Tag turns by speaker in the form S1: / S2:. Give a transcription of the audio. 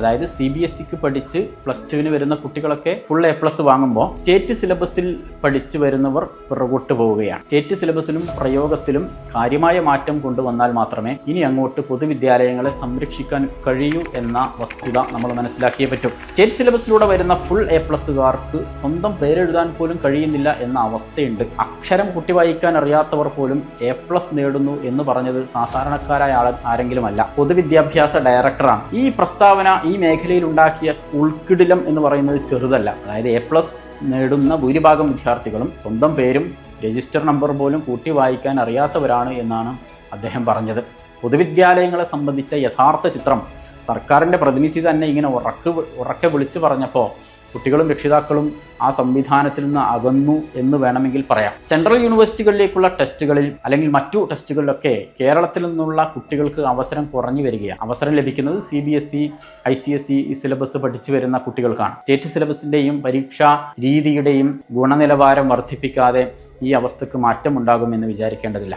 S1: അതായത് C B S സിക്ക് പഠിച്ച് പ്ലസ് ടുവിന് വരുന്ന കുട്ടികളൊക്കെ ഫുൾ എ പ്ലസ് വാങ്ങുമ്പോൾ സ്റ്റേറ്റ് സിലബസിൽ പഠിച്ചു വരുന്നവർ പിറകോട്ട് പോവുകയാണ്. സ്റ്റേറ്റ് സിലബസിലും പ്രയോഗത്തിലും കാര്യമായ മാറ്റം കൊണ്ടുവന്നാൽ മാത്രമേ ഇനി അങ്ങോട്ട് പൊതുവിദ്യാലയങ്ങളെ സംരക്ഷിക്കാൻ കഴിയൂ എന്ന വസ്തുത നമ്മൾ മനസ്സിലാക്കിയേ പറ്റും. സ്റ്റേറ്റ് സിലബസിലൂടെ വരുന്ന ഫുൾ എ പ്ലസുകാർക്ക് സ്വന്തം പേരെഴുതാൻ പോലും കഴിയുന്നില്ല എന്ന അവസ്ഥയുണ്ട്. അക്ഷരം കുട്ടി വായിക്കാൻ അറിയാത്തവർ പോലും എ പ്ലസ് നേടുന്നു എന്ന് പറഞ്ഞത് സാധാരണക്കാരായ ആൾ ആരെങ്കിലുമല്ല. പൊതുവിദ്യാഭ്യാസ ഡയറക്ടറാണ് ഈ പ്രസ്താവന മേഖലയിൽ ഉണ്ടാക്കിയ ഉൾക്കിടിലം എന്ന് പറയുന്നത് ചെറുതല്ല. അതായത് എ പ്ലസ് നേടുന്ന ഭൂരിഭാഗം വിദ്യാർത്ഥികളും സ്വന്തം പേരും രജിസ്റ്റർ നമ്പർ പോലും കൂട്ടി വായിക്കാൻ അറിയാത്തവരാണ് എന്നാണ് അദ്ദേഹം പറഞ്ഞത്. പൊതുവിദ്യാലയങ്ങളെ സംബന്ധിച്ച യഥാർത്ഥ ചിത്രം സർക്കാരിന്റെ പ്രതിനിധി തന്നെ ഇങ്ങനെ ഉറക്ക് ഉറക്കെ വിളിച്ചു പറഞ്ഞപ്പോൾ കുട്ടികളും രക്ഷിതാക്കളും ആ സംവിധാനത്തിൽ നിന്ന് അകന്നു എന്ന് വേണമെങ്കിൽ പറയാം. സെൻട്രൽ യൂണിവേഴ്സിറ്റികളിലേക്കുള്ള ടെസ്റ്റുകളിൽ അല്ലെങ്കിൽ മറ്റു ടെസ്റ്റുകളിലൊക്കെ കേരളത്തിൽ നിന്നുള്ള കുട്ടികൾക്ക് അവസരം കുറഞ്ഞു വരികയാണ്. അവസരം ലഭിക്കുന്നത് C B S E I C S E syllabus പഠിച്ചു വരുന്ന കുട്ടികൾക്കാണ്. സ്റ്റേറ്റ് സിലബസിന്റെയും പരീക്ഷാ രീതിയുടെയും ഗുണനിലവാരം വർദ്ധിപ്പിക്കാതെ ഈ അവസ്ഥക്ക് മാറ്റമുണ്ടാകുമെന്ന് വിചാരിക്കേണ്ടതില്ല.